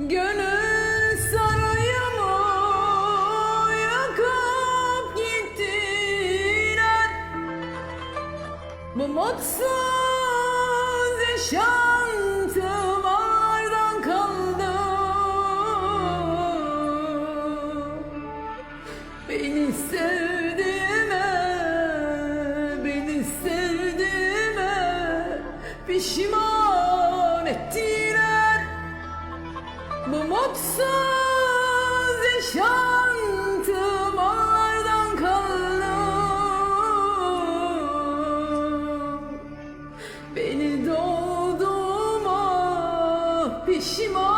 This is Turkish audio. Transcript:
Gönül sarayımı yakıp gittiler. Bu mutsuz yaşantılardan kaldı Beni sevdiğime, beni sevdiğime pişman ettiler mutsuz yaşantım ağlardan kaldı Beni doldurma pişman